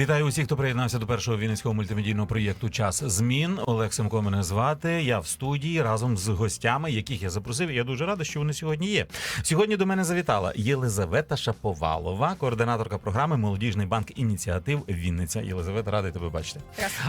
Вітаю усіх, хто приєднався до першого вінницького мультимедійного проєкту Час змін. Олег Семко мене звати. Я в студії разом з гостями, яких я запросив. Я дуже рада, що вони сьогодні є. Сьогодні до мене завітала Єлизавета Шаповалова, координаторка програми Молодіжний банк ініціатив Вінниця. Єлизавета, радий тебе бачити.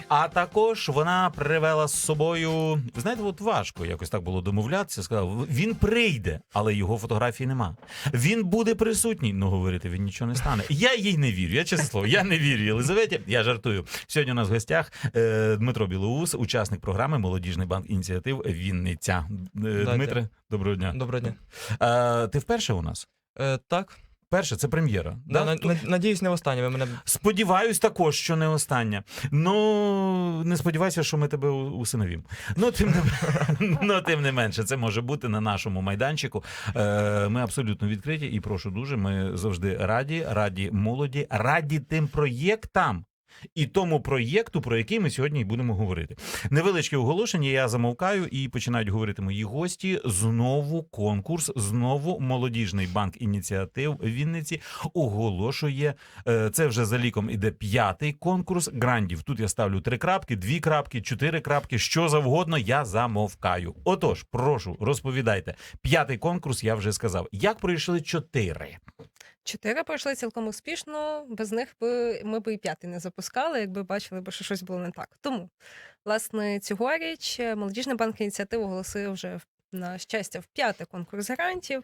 А також вона привела з собою. Знаєте, от важко якось так було домовлятися. Сказав, він прийде, але його фотографії нема. Він буде присутній. Ну говорити він нічого не стане. Я їй не вірю. Я чесне слово, я не вірю Єлизаветі. Я жартую. Сьогодні у нас в гостях е, Дмитро Білоус, учасник програми Молодіжний банк ініціатив Вінниця. Е, Дмитре, доброго дня. Доброго дня. Ти вперше у нас? Е, так, Перше, це прем'єра. да, Тут- на- надіюсь, не останнє. Ви мене Сподіваюсь, також, що не остання. Ну не сподівайся, що ми тебе усиновім. Ну тим не ну, тим не менше, це може бути на нашому майданчику. Е, Ми абсолютно відкриті і прошу дуже. Ми завжди раді, раді молоді, раді тим проєктам. І тому проєкту, про який ми сьогодні і будемо говорити. Невеличке оголошення. Я замовкаю і починають говорити мої гості. Знову конкурс, знову молодіжний банк ініціатив Вінниці оголошує. е, Це вже за ліком іде п'ятий конкурс грандів. Тут я ставлю три крапки, дві крапки, чотири крапки, що завгодно. Я замовкаю. Отож, прошу, розповідайте. П'ятий конкурс я вже сказав. Як пройшли чотири? Чотири пройшли цілком успішно. Без них би ми б і п'ятий не запускали, якби бачили що щось було не так. Тому, власне, цьогоріч е, молодіжний банк ініціатив оголосив вже на щастя в п'ятий конкурс грантів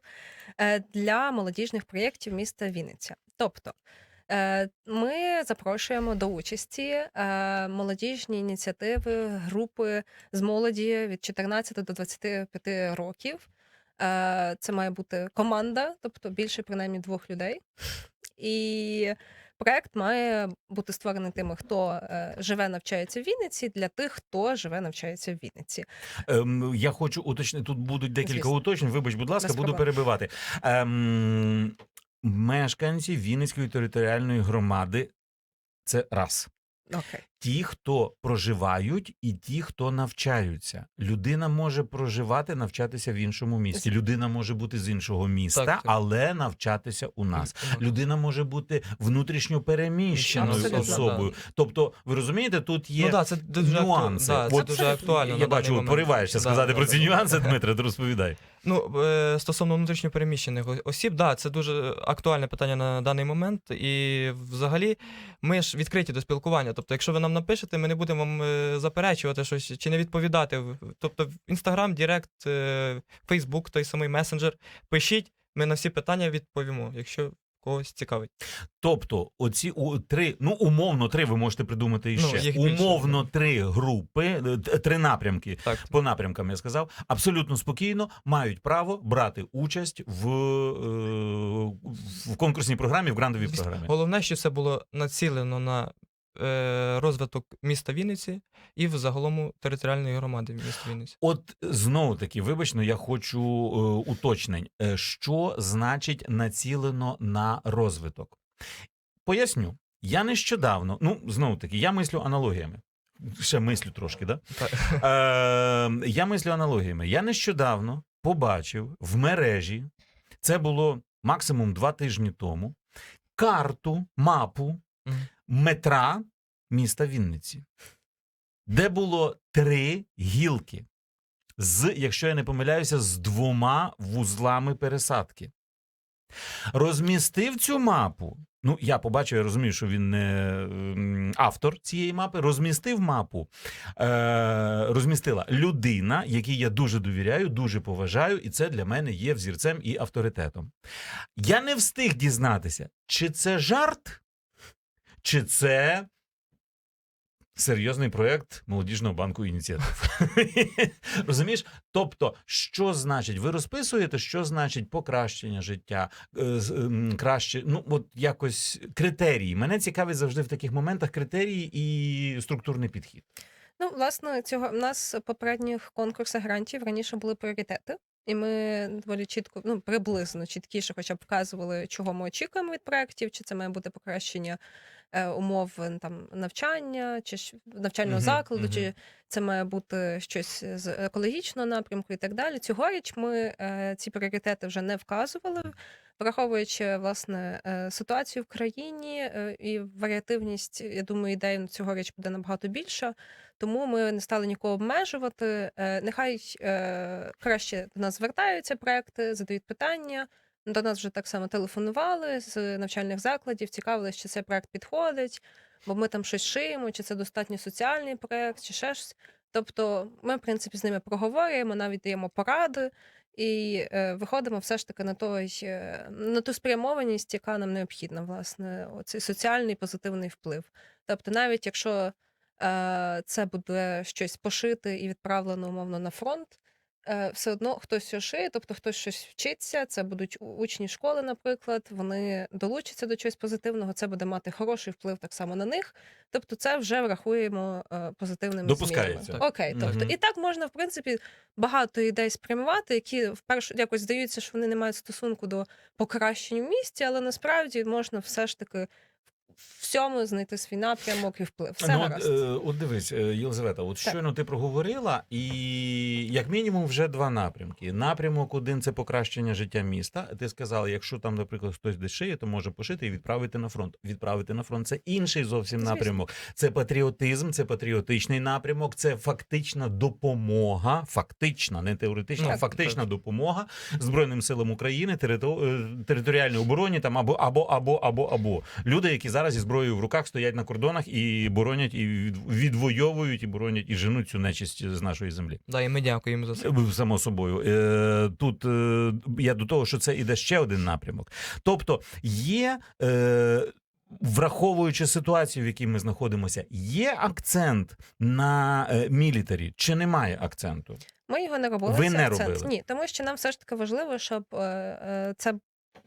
е, для молодіжних проєктів міста Вінниця. Тобто. е, Ми запрошуємо до участі молодіжні ініціативи, групи з молоді від 14 до 25 років. Е, Це має бути команда, тобто більше принаймні двох людей. І проект має бути створений тими, хто е, живе, навчається в Вінниці, для тих, хто живе, навчається в Вінниці. Ем, я хочу уточнити. Тут будуть декілька Звісно. уточнень. Вибач, будь ласка, Без буду проблем. перебивати. Ем, мешканці Вінницької територіальної громади. Це раз. Окей. Ті, хто проживають, і ті, хто навчаються. Людина може проживати, навчатися в іншому місті. Людина може бути з іншого міста, Так, так. але навчатися у нас. Людина може бути внутрішньо переміщеною Абсолютно, особою. Тобто, ви розумієте, тут є Ну да, це дуже акту- нюанси. Да, це От дуже актуально. Я бачу, пориваєшся Да, сказати да, про да, ці да. нюанси, Да. Дмитре, розповідай. Ну, е, стосовно внутрішньопереміщених осіб, да, це дуже актуальне питання на даний момент. І взагалі ми ж відкриті до спілкування. Тобто, якщо ви нам напишете, ми не будемо вам е, заперечувати щось чи не відповідати. Тобто, Інстаграм, Директ, Фейсбук, той самий месенджер. Пишіть, ми на всі питання відповімо, якщо когось цікавить. Тобто, оці у, три, ну умовно, три ви можете придумати Ну, іще. більше, умовно три групи, е, три напрямки. Так. По напрямкам я сказав, абсолютно спокійно мають право брати участь в, е, в конкурсній програмі, в грандовій програмі. Головне, що це було націлено на розвиток міста Вінниці і в загалому територіальної громади міста Вінниці. От знову таки, вибачно, я хочу е, уточнень. Е, Що значить націлено на розвиток? Поясню. Я нещодавно, ну знову таки, я мислю аналогіями. Ще мислю трошки, да? Е, я мислю аналогіями. Я нещодавно побачив в мережі, це було максимум два тижні тому, карту, мапу. Метра міста Вінниці, де було три гілки. З, якщо я не помиляюся, з двома вузлами пересадки. Розмістив цю мапу. Ну, я побачив, я розумію, що він не ем, автор цієї мапи. Розмістив мапу, е, розмістила людина, якій я дуже довіряю, дуже поважаю, і це для мене є взірцем і авторитетом. Я не встиг дізнатися, чи це жарт, чи це серйозний проєкт молодіжного банку ініціатив. Розумієш? Тобто, що значить, ви розписуєте, що значить покращення життя, е, ем, краще, ну от якось критерії. Мене цікавить завжди в таких моментах критерії і структурний підхід. Ну, власне, цього в нас попередніх конкурсах грантів раніше були пріоритети. І ми доволі чітко, ну приблизно чіткіше, хоча б вказували, чого ми очікуємо від проєктів, чи це має бути покращення умов е, там навчання чи навчального Мгм, закладу, мгм. чи це має бути щось з екологічного напрямку і так далі. Цьогоріч ми е, ці пріоритети вже не вказували, враховуючи власне е, ситуацію в країні е, і варіативність, я думаю, ідей цьогоріч буде набагато більша. Тому ми не стали нікого обмежувати. Е, Нехай е, краще до нас звертаються проекти, задають питання. До нас вже так само телефонували з навчальних закладів, цікавилися, чи цей проект підходить, бо ми там щось шиємо, чи це достатньо соціальний проект, чи ще щось. Тобто, ми, в принципі, з ними проговорюємо, навіть даємо поради і е, виходимо все ж таки на той, е, на ту спрямованість, яка нам необхідна, власне, оцей соціальний позитивний вплив. Тобто, навіть якщо е, це буде щось пошити і відправлено умовно на фронт. Е, Все одно хтось все шиє, тобто хтось щось вчиться. Це будуть учні школи, наприклад. Вони долучаться до чогось позитивного. Це буде мати хороший вплив так само на них. Тобто, це вже врахуємо е, позитивними Допускається. змінами. Так. Окей, тобто Мгм. і так можна в принципі багато ідей спрямувати, які вперше якось здаються, що вони не мають стосунку до покращення в місті, але насправді можна все ж таки всьому знайти свій напрямок і вплив. Все ну, гаразд. е, от дивись, е, Єлизавета, от Так. щойно ти проговорила, і як мінімум вже два напрямки. Напрямок один це покращення життя міста. Ти сказала, якщо там, наприклад, хтось десь шиє, то може пошити і відправити на фронт. Відправити на фронт це інший зовсім Звісно. напрямок. Це патріотизм, це патріотичний напрямок, це фактична допомога, фактична, не теоретична, Так, фактична так. допомога Збройним силам України, териту- е, територіальній обороні, там або або або або або люди, які зараз зі зброєю в руках стоять на кордонах і боронять, і від- відвоюють, і боронять, і женуть цю нечисть з нашої землі. Да, і ми дякуємо за це. Само собою, Е, тут е, я до того, що це іде ще один напрямок. Тобто є. Е, Враховуючи ситуацію, в якій ми знаходимося, є акцент на мілітарі чи немає акценту? Ми його не робили. Ви не акцент. робили? Ні, тому що нам все ж таки важливо, щоб це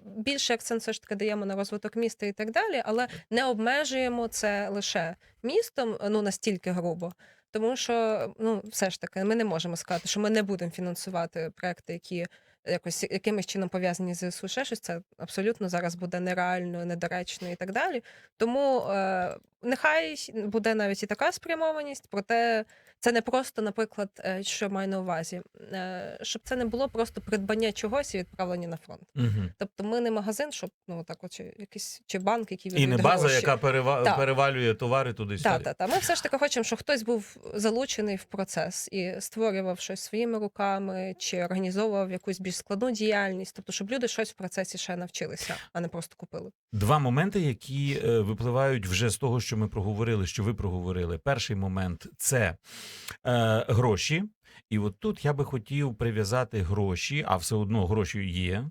більший акцент все ж таки даємо на розвиток міста і так далі, але не обмежуємо це лише містом, ну настільки грубо. Тому що ну все ж таки ми не можемо сказати, що ми не будемо фінансувати проекти, які якось якимось чином пов'язані з ЗСУ, ще щось. Це абсолютно зараз буде нереально, недоречно і так далі. Тому е, нехай буде навіть і така спрямованість, проте це не просто, наприклад, е, що маю на увазі, е, щоб це не було просто придбання чогось і відправлення на фронт. Угу. Тобто ми не магазин, щоб ну так, от, чи якийсь чи банк, який І не база, гроші. яка перева... Так. перевалює товари туди. Так, так, так. Ми все ж таки хочемо, щоб хтось був залучений в процес і створював щось своїми руками, чи організовував якусь більш складну діяльність. Тобто, щоб люди щось в процесі ще навчилися, а не просто купили. Два моменти, які е, випливають вже з того, що ми проговорили, що ви проговорили. Перший момент це е, гроші. І от тут я би хотів прив'язати гроші, а все одно гроші є,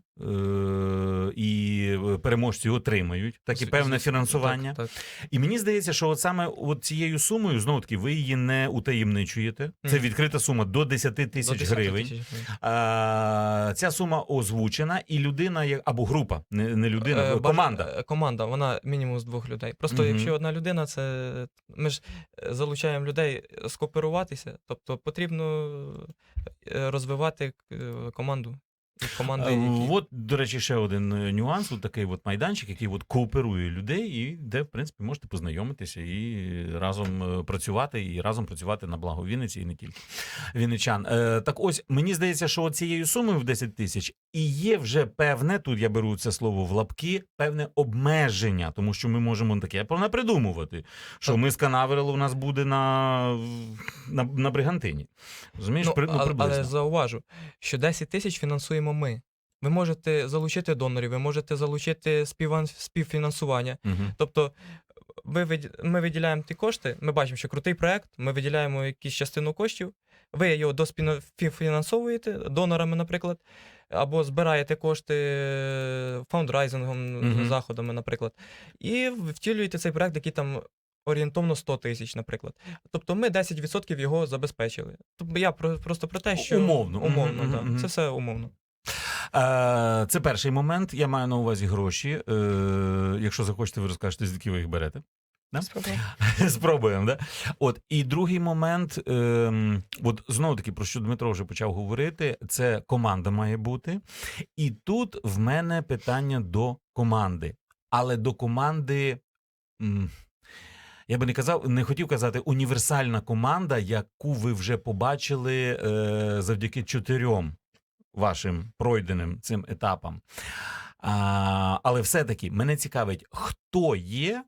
і переможці отримають так і певне фінансування. Так, так. І мені здається, що от саме от цією сумою знову таки ви її не утаємничуєте. Це відкрита сума до 10 тисяч гривень. А, ця сума озвучена, і людина або група, не, не людина, Е, а команда. е, Команда, вона мінімум з двох людей. Просто Мгм. якщо одна людина, це ми ж е, залучаємо людей скооперуватися, тобто потрібно е, розвивати е, команду. Команди, Е, які... От, до речі, ще один е, нюанс. От такий от майданчик, який от кооперує людей, і де, в принципі, можете познайомитися і разом е, працювати, і разом працювати на благо Вінниці і не тільки вінничан. Е, так ось мені здається, що цією сумою в 10 тисяч і є вже певне, тут я беру це слово в лапки, певне обмеження, тому що ми можемо таке понапридумувати, що Так. ми з Канаверелу у нас буде на, на, на бригантині. Розумієш, Ну, При- ну, але зауважу, що 10 тисяч фінансуємо ми. Ви можете залучити донорів, ви можете залучити співфінансування. Мгм. Тобто, ви ми виділяємо ті кошти, ми бачимо, що крутий проект, ми виділяємо якусь частину коштів, ви його доспівфінансовуєте донорами, наприклад, або збираєте кошти е, фаундрайзингом, Мгм. заходами, наприклад, і втілюєте цей проект, який там. Орієнтовно 100 тисяч, наприклад. Тобто ми 10% його забезпечили. Тобто я про, просто про те, що Умовно. умовно так. Це все умовно. Е, Це перший момент. Я маю на увазі гроші. Е, Якщо захочете, ви розкажете, звідки ви їх берете. Да? Спробуємо. Спробуємо, да? От і другий момент, ем, от знову таки, про що Дмитро вже почав говорити, це команда має бути. І тут в мене питання до команди. Але до команди м, я би не казав, не хотів казати універсальна команда, яку ви вже побачили е, завдяки чотирьом вашим пройденим цим етапам. А, але все-таки мене цікавить, хто є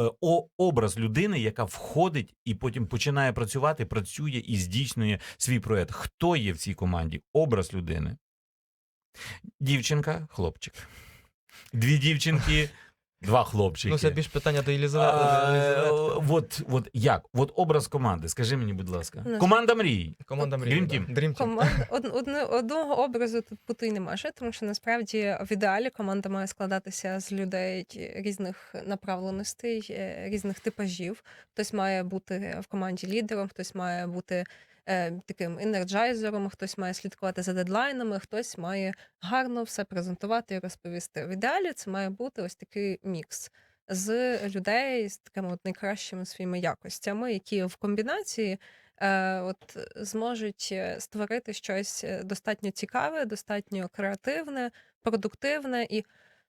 е, образ людини, яка входить і потім починає працювати, працює і здійснює свій проект. Хто є в цій команді? Образ людини. Дівчинка, хлопчик. Дві дівчинки, два хлопчики. Ну, це більш питання до Єлізавети. от, от як? От образ команди. Скажи мені, будь ласка. Ну, Команда мрій. Команда Dream. Team. Dream Team. Одне- одного образу тут бути не може, тому що насправді в ідеалі команда має складатися з людей різних направленостей, е, різних типажів. Хтось має бути в команді лідером, хтось має бути таким енерджайзером, хтось має слідкувати за дедлайнами, хтось має гарно все презентувати і розповісти. В ідеалі це має бути ось такий мікс. З людей з такими от найкращими своїми якостями, які в комбінації е, от зможуть е, створити щось е, достатньо цікаве, достатньо креативне, продуктивне, і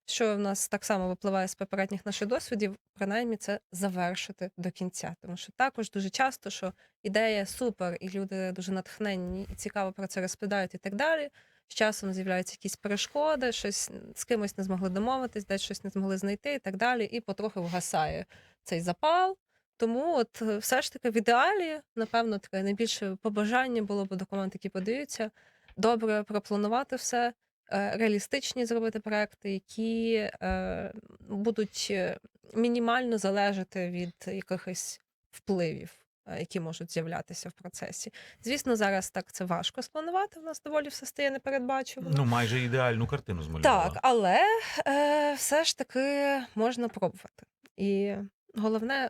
що в нас так само випливає з попередніх наших досвідів, принаймні це завершити до кінця. Тому що також дуже часто, що ідея супер, і люди дуже натхненні і цікаво про це розповідають і так далі. З часом з'являються якісь перешкоди, щось з кимось не змогли домовитись, десь щось не змогли знайти і так далі, і потроху вгасає цей запал. Тому от е, все ж таки в ідеалі, напевно, таке найбільше побажання було б до команд, які подаються, добре пропланувати все, реалістичні зробити проекти, які е, будуть е, мінімально залежати від якихось впливів, е, які можуть з'являтися в процесі. Звісно, зараз так це важко спланувати. У нас доволі все стає непередбачувано. Ну, майже ідеальну картину змалювала. Так, але е, все ж таки можна пробувати. І головне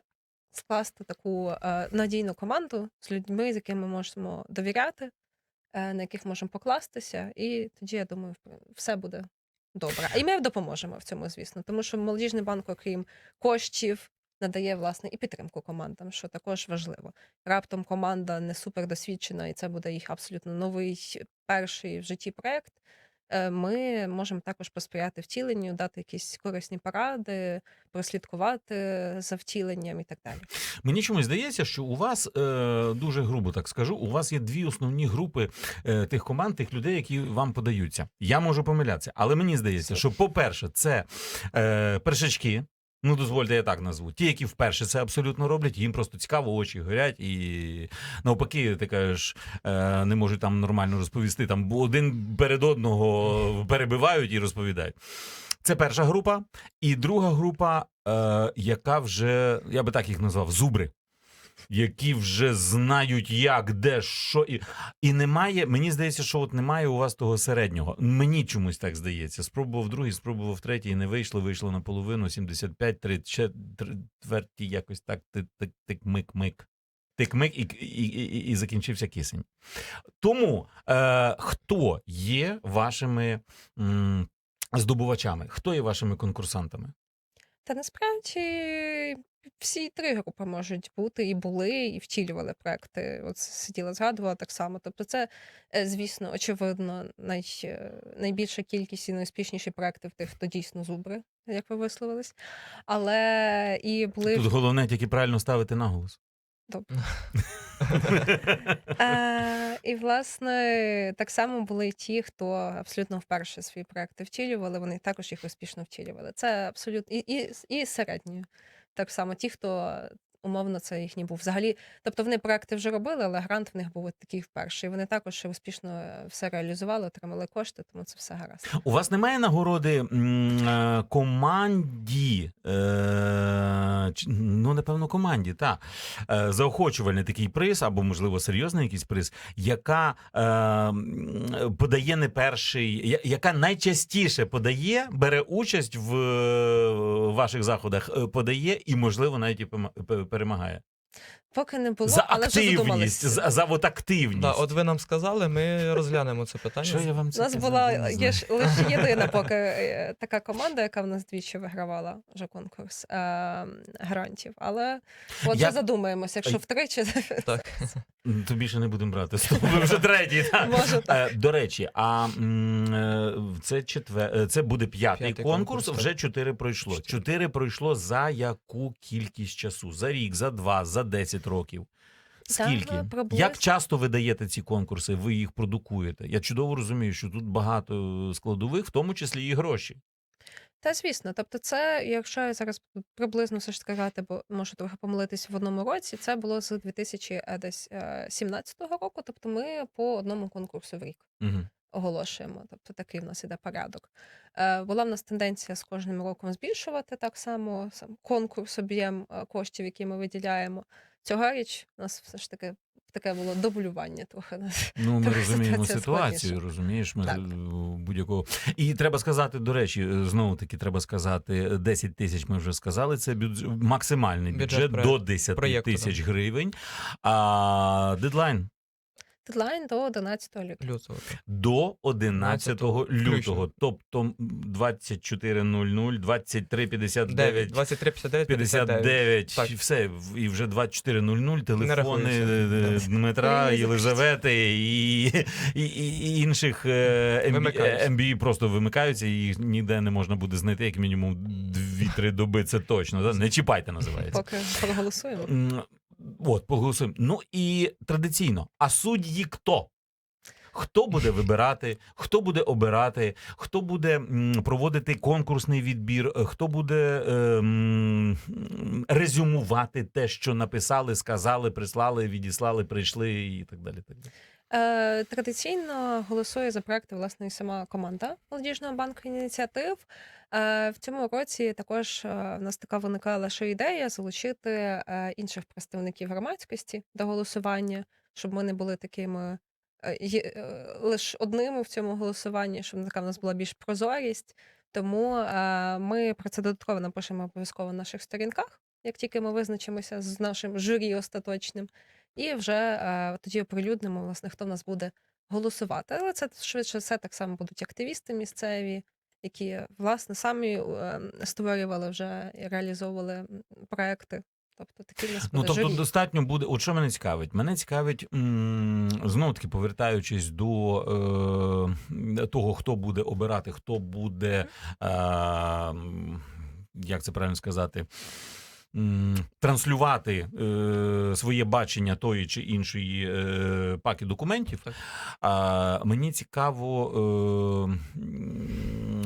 скласти таку е, надійну команду з людьми, з якими ми можемо довіряти, на яких можемо покластися, і тоді, я думаю, в- все буде добре. І ми допоможемо в цьому, звісно, тому що молодіжний банк, окрім коштів, надає власне і підтримку командам, що також важливо. Раптом команда не супер досвідчена, і це буде їх абсолютно новий перший в житті проект. Е, Ми можемо також посприяти втіленню, дати якісь корисні поради, прослідкувати за втіленням і так далі. Мені чомусь здається, що у вас е, дуже грубо так скажу. У вас є дві основні групи е, тих команд, тих людей, які вам подаються. Я можу помилятися, але мені здається, що, по-перше, це е, першачки. Ну, дозвольте, я так назву. Ті, які вперше це абсолютно роблять, їм просто цікаво, очі горять, і навпаки, ти кажеш, е, не можуть там нормально розповісти. Там один перед одного перебивають і розповідають. Це перша група. І друга група, е, яка вже, я би так їх назвав, зубри. Які вже знають, як, де, що. І, і немає, мені здається, що от немає у вас того середнього. Мені чомусь так здається. Спробував другий, спробував третій, не вийшло, вийшло наполовину, 75, 3, четверті, якось так, тик, тик, тик, мик, мик. Тик-мик і, і, і, і закінчився кисень. Тому е, хто є вашими м, здобувачами? Хто є вашими конкурсантами? Та насправді всі три групи можуть бути і були, і втілювали проекти. От сиділа, згадувала так само. Тобто, це, е, звісно, очевидно, най, е, найбільша кількість і найуспішніші проекти в тих, хто дійсно зубри, як ви висловились. Але і були Тут головне тільки правильно ставити наголос. Е, і, власне, так само були ті, хто абсолютно вперше свої проекти втілювали, вони також їх успішно втілювали. Це абсолютно і, і, і середньо. Так само ті, хто умовно це їхній був. Взагалі, тобто вони проекти вже робили, але грант в них був такий вперше. І вони також успішно е, все реалізували, отримали кошти, тому це все гаразд. У вас немає нагороди е, команді, е, ну, напевно, команді, так. Е, заохочувальний такий приз, або, можливо, серйозний якийсь приз, яка подає не перший, яка найчастіше подає, бере участь в ваших заходах, подає і, можливо, навіть і перемагає. Поки не було, за але вже активність, задумалися. за, за от активність. Да, от ви нам сказали, ми розглянемо це питання. Що я вам У це нас казав? була є ж лише єдина поки е, така команда, яка в нас двічі вигравала вже конкурс е, грантів. Але от Я- вже задумаємося, якщо втричі, Так. То більше не будемо брати. Стоп, ви вже третій. так. може так. Е, До речі, а м, е, це четвер... е, це буде п'ятий, П'ятий конкурс. конкурс, Вже чотири пройшло. Чотири пройшло за яку кількість часу? За рік, за два, за десять років. Скільки? Та, приблизно. Як часто ви даєте ці конкурси? Ви їх продукуєте? Я чудово розумію, що тут багато складових, в тому числі і гроші. Та звісно, тобто, це, якщо я зараз приблизно все ж таки казати, бо можу трохи помилитися в одному році, це було з 2017 року. Тобто, ми по одному конкурсу в рік Угу. оголошуємо. Тобто такий в нас іде порядок. Е, була в нас тенденція з кожним роком збільшувати так само сам конкурс, об'єм е, коштів, які ми виділяємо. Цьогоріч у нас все ж таки таке було доболювання трохи. Ну, ми розуміємо ситуацію, розумієш, ми е, будь-якого. І треба сказати, до речі, знову таки треба сказати, 10 тисяч ми вже сказали. Це бюджет, максимальний бюджет, Бюджет до 10 проєкту, тисяч гривень. А дедлайн Дедлайн до 11 лютого. Лютого. до 11 включно. лютого. Тобто 24.00, 23.59, 9, 23, 59, 59. 59, Так. все, і вже 24.00 телефони рахується. е, Дмитра, Єлизавети і, і, і, і інших е, MB, MBE просто вимикаються, і їх ніде не можна буде знайти, як мінімум 2-3 доби, це точно. Не чіпайте, називається. Поки проголосуємо. От, поголосуємо. Ну і традиційно, а судді хто? Хто буде вибирати, хто буде обирати, хто буде проводити конкурсний відбір, хто буде е, резюмувати те, що написали, сказали, прислали, відіслали, прийшли і так далі. Так далі. Е, традиційно голосує за проекти власне і сама команда молодіжного банку ініціатив. Е, в цьому році також е, в нас така виникала ще ідея залучити інших представників громадськості до голосування, щоб ми не були такими лише одними в цьому голосуванні, щоб така в нас була більш прозорість. Тому ми про це додатково напишемо обов'язково на наших сторінках, як тільки ми визначимося з нашим журі остаточним. І вже е, тоді оприлюднимо, власне, хто в нас буде голосувати. Але це швидше все так само будуть активісти місцеві, які власне самі е, створювали вже і реалізовували проекти. Тобто такі нас Ну тобто журі. достатньо буде. От що мене цікавить? Мене цікавить знову таки повертаючись до е, того, хто буде обирати, хто буде е, як це правильно сказати. Транслювати е, своє бачення тої чи іншої е, паки документів. А, мені цікаво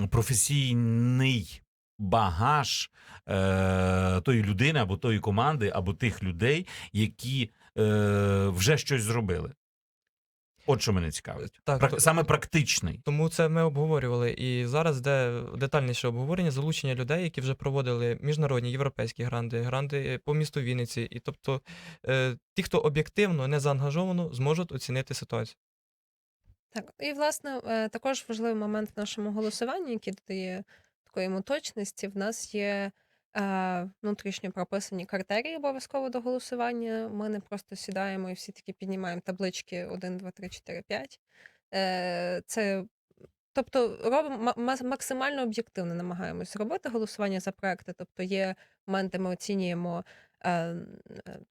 е, професійний багаж е, тої людини або тої команди, або тих людей, які е, вже щось зробили. От що мене цікавить. Так, Прак- то- Саме практичний. Тому це ми обговорювали. І зараз йде детальніше обговорення, залучення людей, які вже проводили міжнародні європейські гранди, гранди по місту Вінниці. І тобто е, ті, хто об'єктивно не заангажовано, зможуть оцінити ситуацію. Так, і власне е, також важливий момент в нашому голосуванні, який додає такої точності. В нас є внутрішньо прописані критерії обов'язково до голосування. Ми не просто сідаємо і всі таки піднімаємо таблички 1, 2, 3, 4, 5. Е, це Тобто робимо ма- ма- максимально об'єктивно намагаємось робити голосування за проекти. Тобто є моменти, ми оцінюємо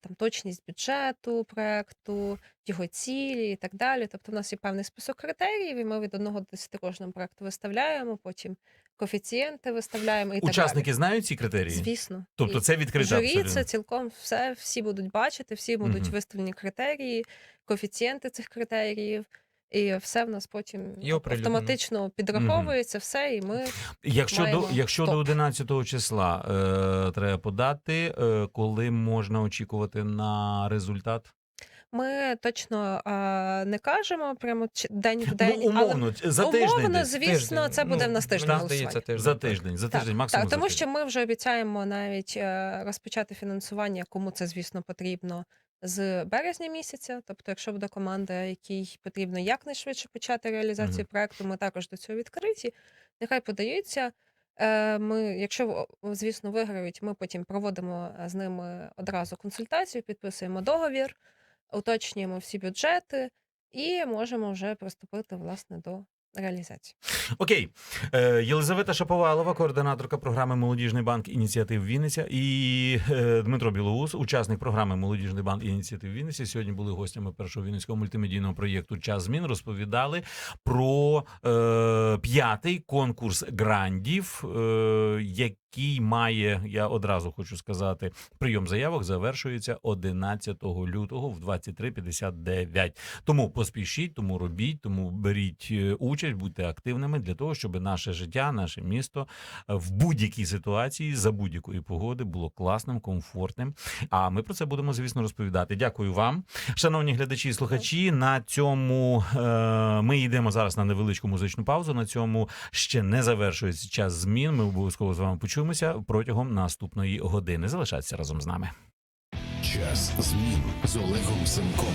там точність бюджету проекту, його цілі і так далі. Тобто, в нас є певний список критеріїв, і ми від 1 до 10 кожному проекту виставляємо, потім коефіцієнти виставляємо і Учасники так знають ці критерії? Звісно. Тобто І це відкрите журі абсолютно? це цілком все, всі будуть бачити, всі будуть Мгм. виставлені критерії, коефіцієнти цих критеріїв. І все в нас потім І оприлюднено. автоматично підраховується все, і ми Якщо до маємо якщо до топ. 11 числа е, треба подати, е, коли можна очікувати на результат? Ми точно а, не кажемо прямо чи- день в день, ну, умовно, за але тиждень умовно, десь. звісно, Тиждень. це буде Ну, в нас тиждень Мені здається, голосування. тиждень. за тиждень, за Так, тиждень, максимум Так, за тому тиждень. що ми вже обіцяємо навіть е, розпочати фінансування, кому це, звісно, потрібно з березня місяця. Тобто, якщо буде команда, якій потрібно якнайшвидше почати реалізацію Мгм. проекту, ми також до цього відкриті. Нехай подаються. Е, Ми, якщо звісно виграють, ми потім проводимо е, з ними одразу консультацію, підписуємо договір, уточнюємо всі бюджети і можемо вже приступити власне до реалізації. Окей, Е, Єлизавета Шаповалова, координаторка програми Молодіжний банк ініціатив Вінниця, і е, Дмитро Білоус, учасник програми Молодіжний банк ініціатив Вінниця. Сьогодні були гостями першого вінницького мультимедійного проєкту Час змін. Розповідали про е, п'ятий конкурс грандів, е, який має, я одразу хочу сказати, прийом заявок завершується 11 лютого в 23.59. Тому поспішіть, тому робіть, тому беріть е, участь, будьте активними для того, щоб наше життя, наше місто е, в будь-якій ситуації за будь-якої погоди було класним, комфортним. А ми про це будемо, звісно, розповідати. Дякую вам, шановні глядачі і слухачі. На цьому е, ми йдемо зараз на невеличку музичну паузу. На цьому ще не завершується час змін. Ми обов'язково з вами почуємося протягом наступної години. Залишайтеся разом з нами. Час змін з Олегом Семком.